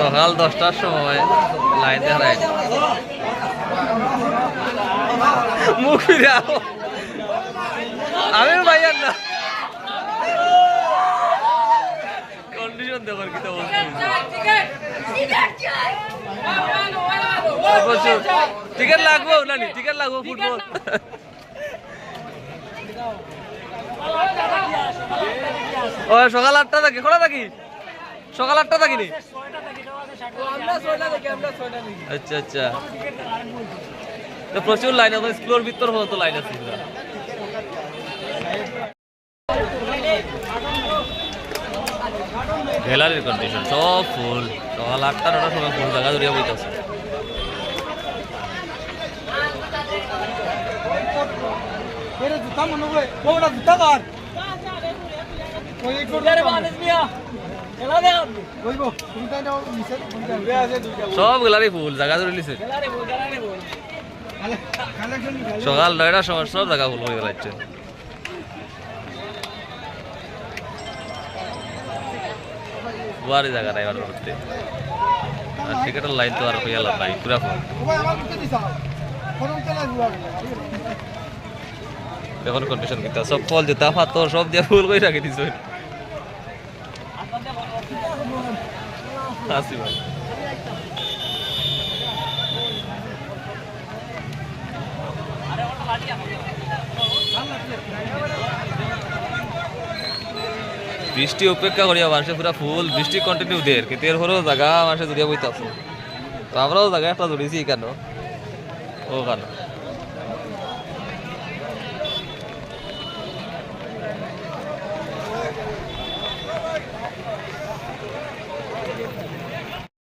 সকাল দশটার সময় লাইন দেখায় মুখ ফিরে। আমি ভাইয়ার না। কন্ডিশন দেখুন কি টিকিট লাগবো, নানি? টিকিট লাগবো ফুটবল। ও, সকাল আটটা থাকি খোলা থাকি সকাল আটটা থাকিনি আচ্ছা আচ্ছা। তো প্রচুর লাইন আছে স্কুলের ভিতর হতো লাইন আছে গ্যালারির কন্ডিশন সব ফুল সকাল আটটা, নটার সময় ফুল জায়গা জড়িয়ে বইতেছে। কইব তুমি তাই আছে দুইটা সব গ্যালারি ফুল জায়গা জড়িয়ে লিছে কালেকশন সকাল নয়টার সময় সব জায়গা ফুল হয়ে গেছে বুয়ারি জায়গা নাই এবার করতে আর টিকেটের লাইন তো আর হয়ে লাভ নাই পুরা ফুল এখন কন্ডিশন কিতা সব ফল জুতা পাথর সব দিয়ে ফুল করে রাখি দিছ হাসি ভাই। বৃষ্টি অপেক্ষা করিয়া মানুষের পুরা ফুল, বৃষ্টি কন্টিনিউ দের, কিন্তু এর হলেও জায়গা মানুষের জুড়িয়া বইতে তো আমরাও জায়গা একটা জুড়িয়েছি কেন? ও কেন?